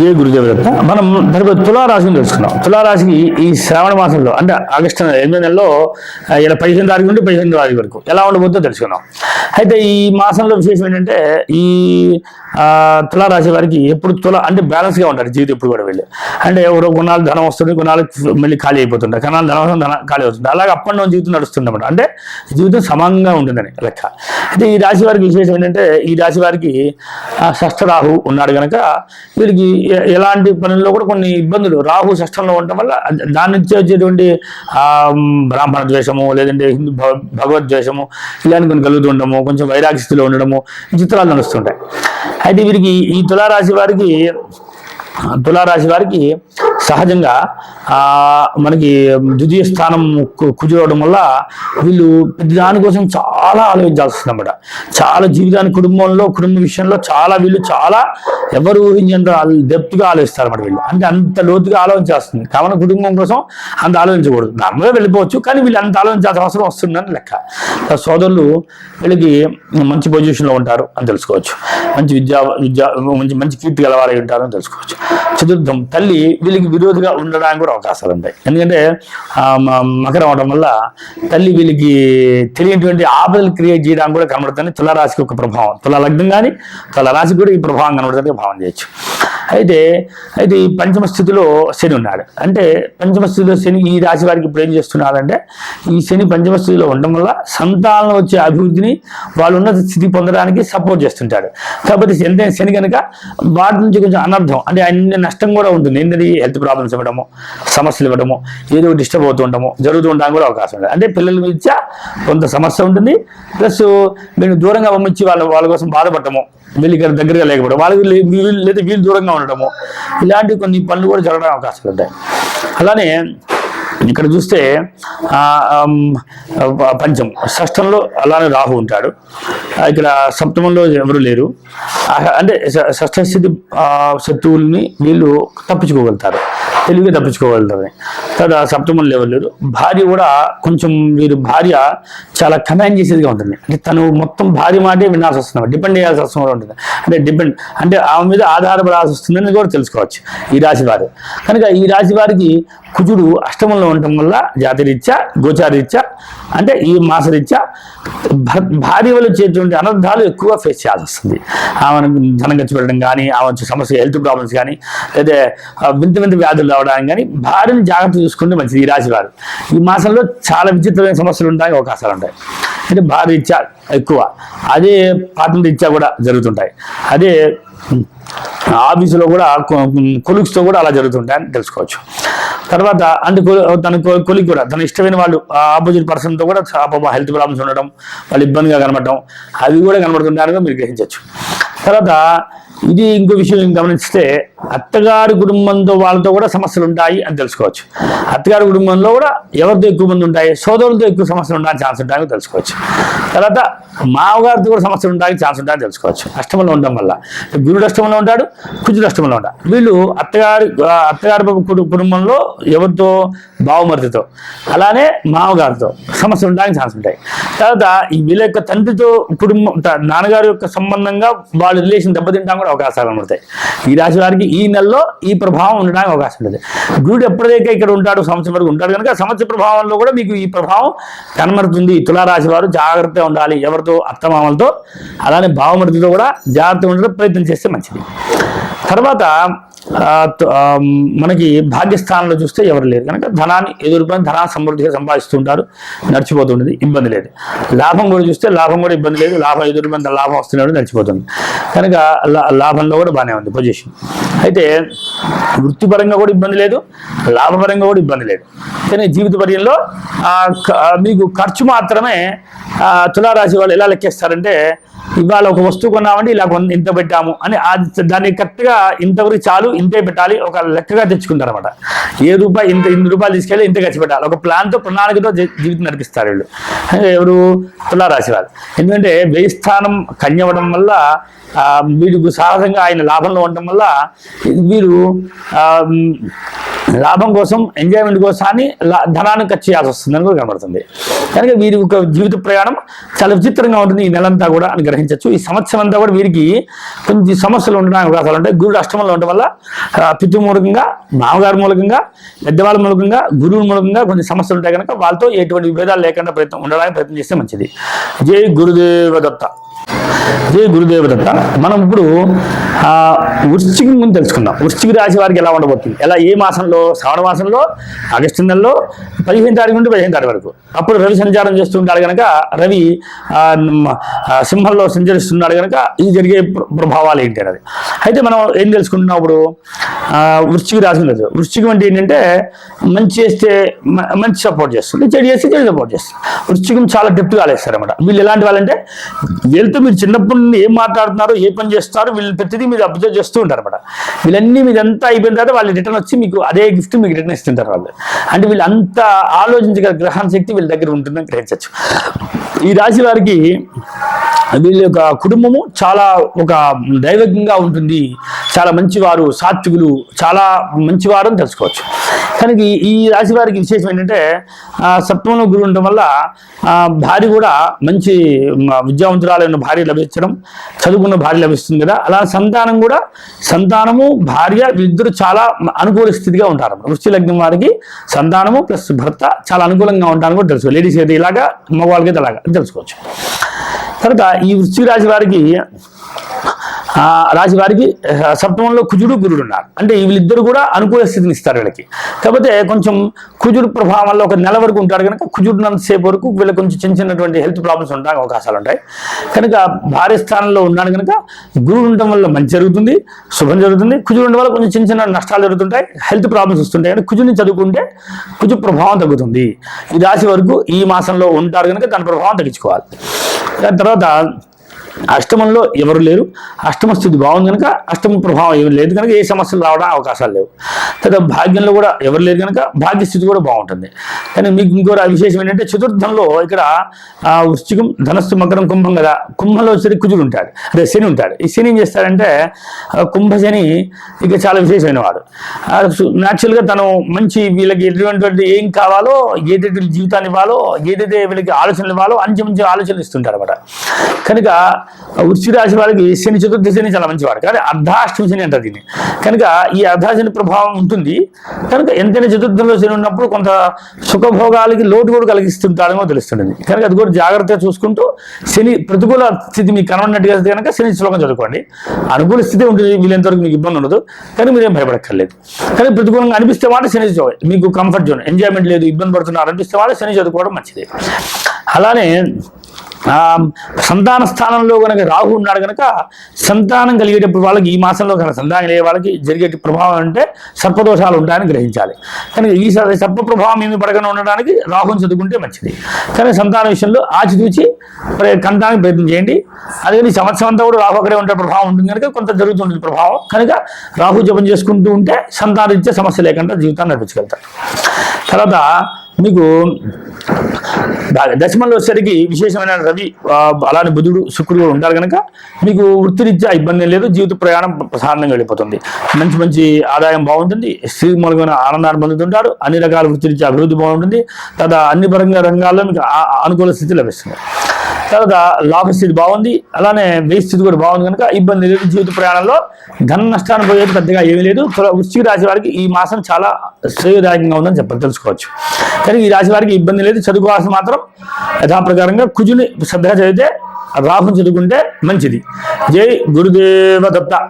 ఏ గురుదేవదత్త మనం తర్వాత తులారాశిని తెలుసుకున్నాం. తులారాశికి ఈ శ్రావణ మాసంలో అంటే ఆగస్టు ఎనిమిది నెలలో ఇలా పదిహేను తారీఖు నుండి పదిహేను తారీఖు వరకు ఎలా ఉండబోతుందో తెలుసుకున్నాం. అయితే ఈ మాసంలో విశేషం ఏంటంటే ఈ తులారాశి వారికి ఎప్పుడు తుల అంటే బ్యాలెన్స్గా ఉంటారు జీవితం ఎప్పుడు కూడా వెళ్ళి. అంటే ఎవరో కొన్నాళ్ళు ధనం వస్తుంది కొన్నాళ్ళు మళ్ళీ ఖాళీ అయిపోతుంటారు. కొన్నాళ్ళు ధనం వస్తుంది, ధనం ఖాళీ అవుతుంది. అలాగే అప్ అండ్ డౌన్ జీవితం నడుస్తుందన్నమాట. అంటే జీవితం సమానంగా ఉంటుందని లెక్క. అయితే ఈ రాశి వారికి విశేషం ఏంటంటే ఈ రాశి వారికి షష్ఠరాహు ఉన్నాడు కనుక వీరికి ఎలాంటి పనుల్లో కూడా కొన్ని ఇబ్బందులు. రాహు షష్టంలో ఉండటం వల్ల దాని నుంచి వచ్చేటువంటి బ్రాహ్మణ ద్వేషము లేదంటే హిందూ భగవద్వేషము ఇలాంటి కొన్ని కలుగుతుండము కొంచెం వైరాగ్య స్థితిలో ఉండడము ఈ చిత్రాలు నడుస్తుంటాయి. అయితే వీరికి ఈ తులారాశి వారికి తులారాశి వారికి సహజంగా మనకి ద్వితీయ స్థానం కు- వల్ల వీళ్ళు దానికోసం చాలా ఆలోచించాల్సి వస్తుంది అన్నమాట చాలా జీవితాన్ని కుటుంబంలో కుటుంబ విషయంలో చాలా వీళ్ళు చాలా ఎవరు ఊహించేంత డెప్త్గా ఆలోచిస్తారు అన్నమాట వీళ్ళు. అంటే అంత లోతుగా ఆలోచించాల్సింది. కావున కుటుంబం కోసం అంత ఆలోచించకూడదు. నార్మల్గా వెళ్ళిపోవచ్చు కానీ వీళ్ళు అంత ఆలోచించాల్సిన అవసరం వస్తుందని లెక్క. సోదరులు వీళ్ళకి మంచి పొజిషన్లో ఉంటారు అని తెలుసుకోవచ్చు. మంచి విద్యా విద్యా మంచి మంచి కీర్తి గలవారై ఉంటారు అని తెలుసుకోవచ్చు. చతుర్థం తల్లి వీళ్ళకి విరోధిగా ఉండడానికి కూడా అవకాశాలు ఉంటాయి. ఎందుకంటే మకరం అవడం వల్ల తల్లి వీళ్ళకి తెలియనటువంటి ఆపదలు క్రియేట్ చేయడానికి కూడా కనబడుతుంది. తులారాశికి ఒక ప్రభావం. తుల లగ్నం కానీ తులారాశికి కూడా ఈ ప్రభావం కనబడుతుంది. భావం చేయొచ్చు. అయితే అయితే ఈ పంచమ స్థితిలో శని ఉన్నాడు. అంటే పంచమ స్థితిలో శని ఈ రాశి వారికి ఇప్పుడు ఏం చేస్తున్నాడంటే ఈ శని పంచమ స్థితిలో ఉండడం వల్ల సంతానం వచ్చే అభివృద్ధిని వాళ్ళు ఉన్న స్థితి పొందడానికి సపోర్ట్ చేస్తుంటాడు. కాబట్టి శని శని కనుక వాటి నుంచి కొంచెం అనర్థం అంటే అన్ని నష్టం కూడా ఉంటుంది. ఏంటంటే హెల్త్ ప్రాబ్లమ్స్ ఇవ్వడము సమస్యలు ఇవ్వడము ఏదో డిస్టర్బ్ అవుతూ ఉండము జరుగుతూ ఉండడానికి కూడా అవకాశం ఉంది. అంటే పిల్లల మీద కొంత సమస్య ఉంటుంది. ప్లస్ మీరు దూరంగా పంపించి వాళ్ళ వాళ్ళ కోసం బాధపడటము వీళ్ళు ఇక్కడ దగ్గరగా లేకపోవడం వాళ్ళకి లే- వీళ్ళు లేదా వీళ్ళు దూరంగా ఉండటము ఇలాంటి కొన్ని పనులు కూడా జరగడానికి అవకాశాలు ఉంటాయి అలానే ఇక్కడ చూస్తే పంచం. షష్టంలో అలానే రాహు ఉంటాడు. ఇక్కడ సప్తమంలో ఎవరు లేరు. అంటే షష్ట స్థితి శత్రువుల్ని వీళ్ళు తప్పించుకోగలుగుతారు. తెలివిగా తప్పించుకోగలుగుతారు. తర్వాత సప్తమంలో ఎవరు లేరు. భార్య కూడా కొంచెం వీరు భార్య చాలా కమాండ్ చేసేదిగా ఉంటుంది. అంటే తను మొత్తం భార్య మాటే వినాల్సి వస్తుంది. డిపెండ్ చేయాల్సి వస్తుంది కూడా ఉంటుంది. అంటే డిపెండ్ అంటే ఆమె మీద ఆధారపడాల్సి వస్తుందని కూడా తెలుసుకోవచ్చు ఈ రాశి వారు. కనుక ఈ రాశి వారికి కుజుడు అష్టమంలో ఉండటం వల్ల జాతిరీత్యా గోచారీత్యా అంటే ఈ మాసరీత్యా భ- భార్య వల్ల వచ్చేటువంటి అనర్థాలు ఎక్కువ ఫేస్ చేయాల్సి వస్తుంది. ఆమెను ధనం ఖర్చు పెట్టడం కానీ ఆమె సమస్య హెల్త్ ప్రాబ్లమ్స్ కానీ లేదా వింత వింత వ్యాధులు రావడానికి కానీ భార్యను జాగ్రత్త చూసుకుంటే మంచిది ఈ రాశి వారు. ఈ మాసంలో చాలా విచిత్రమైన సమస్యలు ఉంటాయి అవకాశాలు ఉంటాయి. అంటే భార్య ఇచ్చా ఎక్కువ. అదే పార్ట్నర్ ఇచ్చా కూడా జరుగుతుంటాయి. అదే ఆఫీసులో కూడా కొలిక్స్తో కూడా అలా జరుగుతుంటాయని తెలుసుకోవచ్చు. తర్వాత అంటే తన కొలిక్ కూడా తన ఇష్టమైన వాళ్ళు ఆపోజిట్ పర్సన్తో కూడా హెల్త్ ప్రాబ్లమ్స్ ఉండడం వాళ్ళు ఇబ్బందిగా కనబడటం అవి కూడా కనబడుతుంటారని మీరు గ్రహించవచ్చు. తర్వాత ఇది ఇంకో విషయం గమనిస్తే అత్తగారి కుటుంబంతో వాళ్ళతో కూడా సమస్యలు ఉంటాయి అని తెలుసుకోవచ్చు. అత్తగారి కుటుంబంలో కూడా ఎవరితో ఎక్కువ మంది ఉంటాయి సోదరులతో ఎక్కువ సమస్యలు ఉండడానికి ఛాన్స్ ఉంటాయని తెలుసుకోవచ్చు. తర్వాత మామగారితో కూడా సమస్యలు ఉండడానికి ఛాన్స్ ఉంటాయని తెలుసుకోవచ్చు. అష్టమంలో ఉండడం వల్ల. గురుడు అష్టమంలో ఉంటాడు కుజుడు అష్టమంలో ఉంటాడు. వీళ్ళు అత్తగారి అత్తగారి కుటుంబంలో ఎవరితో? బావమరిదితో. అలానే మామగారితో సమస్యలు ఉండడానికి ఛాన్స్ ఉంటాయి. తర్వాత ఈ వీళ్ళ యొక్క తండ్రితో కుటుంబం నాన్నగారి యొక్క సంబంధంగా వాళ్ళ రిలేషన్ దెబ్బతింటాం కూడా అవకాశాలు ఉండతాయి ఈ రాశి వారికి ఈ నెలలో ఈ ప్రభావం ఉండడానికి అవకాశం ఉంటుంది. గురుడు ఎప్పటికైతే ఇక్కడ ఉంటాడు సంవత్సరం వరకు ఉంటాడు కనుక సంవత్సర ప్రభావంలో కూడా మీకు ఈ ప్రభావం కనబడుతుంది. తులారాశి వారు జాగ్రత్తగా ఉండాలి. ఎవరితో? అత్తమామలతో. అలానే భావమృతితో కూడా జాగ్రత్తగా ఉండడం ప్రయత్నం చేస్తే మంచిది. తర్వాత మనకి భాగ్యస్థానంలో చూస్తే ఎవరు లేరు. కనుక ధనాన్ని ఎదుర్కొని ధనా సమృద్ధిగా సంపాదిస్తుంటారు నడిచిపోతుంటుంది ఇబ్బంది లేదు. లాభం కూడా చూస్తే లాభం కూడా ఇబ్బంది లేదు. లాభం ఎదురుపైన లాభం వస్తున్నాడు నడిచిపోతుంది. కనుక లా- లాభంలో కూడా బాగానే ఉంది పొజిషన్ అయితే వృత్తిపరంగా కూడా ఇబ్బంది లేదు లాభపరంగా కూడా ఇబ్బంది లేదు. కానీ జీవిత పర్యంలో మీకు ఖర్చు మాత్రమే తులారాశి వాళ్ళు ఎలా లెక్కేస్తారంటే ఇవాళ ఒక వస్తువు కొన్నామంటే ఇలా ఇంత పెట్టాము అని దాన్ని కరెక్ట్గా ఇంతవరకు చాలు ఇంతే పెట్టాలి ఒక లెక్కగా తెచ్చుకుంటారు అనమాట ఏ రూపాయి ఇంత ఇన్ని రూపాయలు తీసుకెళ్ళి ఇంత ఖర్చు పెట్టాలి. ఒక ప్లాన్తో ప్రణాళికతో జీవితం నడిపిస్తారు వీళ్ళు. ఎవరు? తులారాశి వాళ్ళు. ఎందుకంటే వ్యయ స్థానం కన్యవడం వల్ల ఆ, వీరికి సహజంగా ఆయన లాభంలో ఉండటం వల్ల వీరు లాభం కోసం ఎంజాయ్మెంట్ కోసం లా- ధనాన్ని ఖర్చు చేయాల్సి వస్తుందని కూడా కనబడుతుంది. కనుక వీరి యొక్క జీవిత ప్రయాణం చాలా విచిత్రంగా ఉంటుంది. ఈ నెలంతా కూడా అని గ్రహించవచ్చు. ఈ సంవత్సరం అంతా కూడా వీరికి కొంచెం సమస్యలు ఉండడానికి అవకాశాలు ఉంటాయి. గురుడు అష్టమంలో ఉండడం వల్ల పితృ మూలకంగా మామగారి మూలకంగా పెద్దవాళ్ళ మూలకంగా గురువు మూలకంగా కొన్ని సమస్యలు ఉంటాయి కనుక వాళ్ళతో ఎటువంటి విభేదాలు లేకుండా ప్రయత్నం ఉండడానికి ప్రయత్నం చేస్తే మంచిది. జై గురుదేవ దత్త జై గురుదేవదత్త మనం ఇప్పుడు ఆ, వృశ్చికం గురించి తెలుసుకుందాం. వృశ్చిక రాశి వారికి ఎలా ఉండబోతుంది? ఎలా ఏ మాసంలో? శ్రావణ మాసంలో? ఆగస్టు నెలలో? పదిహేను తారీఖు నుండి పదిహేను తారీఖు వరకు. అప్పుడు రవి సంచారం చేస్తుంటాడు కనుక రవి సింహంలో సంచరిస్తున్నాడు కనుక ఈ జరిగే ప్రభావాలు ఏంటి అనేది. అయితే మనం ఏం తెలుసుకుంటున్నాం ఇప్పుడు? ఆ, వృశ్చిక రాశి ఉండదు వృశ్చికం అంటే ఏంటంటే మంచి చేస్తే మంచి సపోర్ట్ చేస్తుంది చెడు చేస్తే చెడు సపోర్ట్ చేస్తుంది. వృశ్చికం చాలా డెప్త్గా ఆలేస్తారన్నమాట వీళ్ళు ఎలాంటి వాళ్ళంటే వీళ్ళతో మీరు చిన్నప్పటి నుండి ఏం మాట్లాడుతున్నారు ఏ పని చేస్తున్నారు వీళ్ళు ప్రతిదీ మీరు అబ్జర్వ్ చేస్తూ ఉంటారు అనమాట వీళ్ళన్నీ మీరు అంతా అయిపోయిన తర్వాత వాళ్ళు రిటర్న్ వచ్చి మీకు అదే గిఫ్ట్ మీకు రిటర్న్ ఇస్తుంటారు వాళ్ళు. అంటే వీళ్ళు అంత ఆలోచించగల గ్రహణ శక్తి వీళ్ళ దగ్గర ఉంటుందని గ్రహించవచ్చు. ఈ రాశి వారికి వీళ్ళ యొక్క కుటుంబము చాలా ఒక దైవజ్ఞంగా ఉంటుంది. చాలా మంచివారు సాత్వికులు చాలా మంచివారు అని తెలుసుకోవచ్చు. కానీ ఈ- రాశి వారికి విశేషం ఏంటంటే సప్తమంలో గురువు ఉండడం వల్ల భార్య కూడా మంచి విద్యావంతురాలైన భార్య లభించడం చదువుకున్న భార్య లభిస్తుంది కదా. అలా సంతానం కూడా సంతానము భార్య వీళ్ళిద్దరు చాలా అనుకూల స్థితిగా ఉంటారు. వృష్టి లగ్నం వారికి సంతానము ప్లస్ భర్త చాలా అనుకూలంగా ఉంటారని కూడా తెలుసు లేడీస్ అయితే ఇలాగా మగవాళ్ళకి అయితే అలాగా తెలుసుకోవచ్చు. కనుక ఈ వృత్తి రాశి వారికి రాశి వారికి సప్తమంలో కుజుడు గురుడు ఉన్నారు. అంటే వీళ్ళిద్దరు కూడా అనుకూల స్థితిని ఇస్తారు వీళ్ళకి. కాకపోతే కొంచెం కుజుడు ప్రభావం వల్ల ఒక నెల వరకు ఉంటాడు కనుక కుజుడు వరకు వీళ్ళకి కొంచెం చిన్న చిన్నటువంటి హెల్త్ ప్రాబ్లమ్స్ ఉండడానికి అవకాశాలు ఉంటాయి. కనుక భార్య స్థానంలో ఉన్నాడు కనుక గురుడు ఉండడం వల్ల మంచి జరుగుతుంది శుభం జరుగుతుంది. కుజుడు ఉండడం వల్ల కొంచెం చిన్న చిన్న నష్టాలు జరుగుతుంటాయి హెల్త్ ప్రాబ్లమ్స్ వస్తుంటాయి. కానీ కుజుని చదువుకుంటే కుజు ప్రభావం తగ్గుతుంది. ఈ రాశి వరకు ఈ మాసంలో ఉంటారు కనుక దాని ప్రభావం తగ్గించుకోవాలి. దాని తర్వాత అష్టమంలో ఎవరు లేరు. అష్టమ స్థితి బాగుంది కనుక అష్టమ ప్రభావం ఏమి లేదు కనుక ఏ సమస్యలు రావడం అవకాశాలు లేవు. తర్వాత భాగ్యంలో కూడా ఎవరు లేరు కనుక భాగ్యస్థితి కూడా బాగుంటుంది. కానీ మీకు ఇంకో విశేషం ఏంటంటే చతుర్థంలో ఇక్కడ ఆ, వృశ్చికం ధనస్సు మకరం కుంభం కదా. కుంభంలో వచ్చి కుజుడు ఉంటాడు. అదే శని ఉంటాడు. ఈ శని ఏం చేస్తాడంటే కుంభశని ఇక చాలా విశేషమైన వాడు న్యాచురల్గా తను మంచి వీళ్ళకి ఎటువంటి ఏం కావాలో ఏదైతే జీవితాన్ని ఇవ్వాలో ఏదైతే వీళ్ళకి ఆలోచనలు ఇవ్వాలో మంచి మంచి ఆలోచనలు ఇస్తుంటారు అనమాట కనుక వృశ్చిక రాశి వాళ్ళకి శని చతుర్థ శని చాలా మంచివాడు కానీ అర్ధాష్టమి శని అంటారు దీన్ని. కనుక ఈ అర్ధాశని ప్రభావం ఉంటుంది. కనుక ఎంతైనా చతుర్థంలో శని ఉన్నప్పుడు కొంత సుఖభోగాలకి లోటు కూడా కలిగిస్తుంటాడేమో తెలుస్తుంది కనుక అది కూడా జాగ్రత్తగా చూసుకుంటూ శని ప్రతికూల స్థితి మీకు కనబడినట్టుగా కనుక శని శ్లోకం చదువుకోండి. అనుకూల స్థితి ఉంటుంది వీళ్ళంతవరకు మీకు ఇబ్బంది ఉండదు. కానీ మీరేం భయపడక్కర్లేదు. కానీ ప్రతికూలంగా అనిపిస్తే మాట శని చదువు మీకు కంఫర్ట్ జోన్ ఎంజాయ్మెంట్ లేదు ఇబ్బంది పడుతున్నారు అనిపిస్తే వాళ్ళు శని చదువుకోవడం మంచిది. అలానే సంతాన స్థానంలో కనుక రాహు ఉన్నాడు కనుక సంతానం కలిగేటప్పుడు వాళ్ళకి ఈ మాసంలో కనుక సంతానం కలిగే వాళ్ళకి జరిగే ప్రభావం అంటే సర్పదోషాలు ఉంటాయని గ్రహించాలి. కానీ ఈ సర్ప ప్రభావం ఏమి పడకుండా ఉండడానికి రాహుని చదువుకుంటే మంచిది. కానీ సంతాన విషయంలో ఆచితూచి మరి కంటానికి ప్రయత్నం చేయండి. అదే సంవత్సరం అంతా కూడా రాహు అక్కడే ఉండే ప్రభావం ఉంటుంది కనుక కొంత జరుగుతుంది ప్రభావం. కనుక రాహు జపం చేసుకుంటూ ఉంటే సంతానం ఇచ్చే సమస్య లేకుండా జీవితాన్ని నడిపించగలుగుతారు. తర్వాత మీకు దశమంలో వచ్చేసరికి విశేషమైన రవి అలానే బుధుడు శుక్రుడు ఉంటారు కనుక మీకు వృత్తిరీత్యా ఇబ్బంది లేదు జీవిత ప్రయాణం ప్రశాంతంగా వెళ్ళిపోతుంది. మంచి మంచి ఆదాయం బాగుంటుంది స్త్రీ మూలమైన ఆనందాన్ని పొందుతుంటారు అన్ని రకాల వృత్తిరీత్యా అభివృద్ధి బాగుంటుంది తర్వాత అన్ని పరంగా రంగాల్లో మీకు అనుకూల స్థితి లభిస్తుంది. తర్వాత లాభ స్థితి బాగుంది. అలానే వేయి స్థితి కూడా బాగుంది కనుక ఇబ్బంది లేదు జీవిత ప్రయాణంలో. ధన నష్టాన్ని పోయేది పెద్దగా ఏమీ లేదు. త్వర- వృశ్చిక రాశి వారికి ఈ మాసం చాలా శ్రేయదాయకంగా ఉందని చెప్పి తెలుసుకోవచ్చు. కానీ ఈ రాశి వారికి ఇబ్బంది లేదు. చదువుకోవాల్సిన మాత్రం యథాప్రకారంగా కుజుని శ్రద్ధగా చదివితే రాహుని చదువుకుంటే మంచిది. జై గురుదేవ దత్త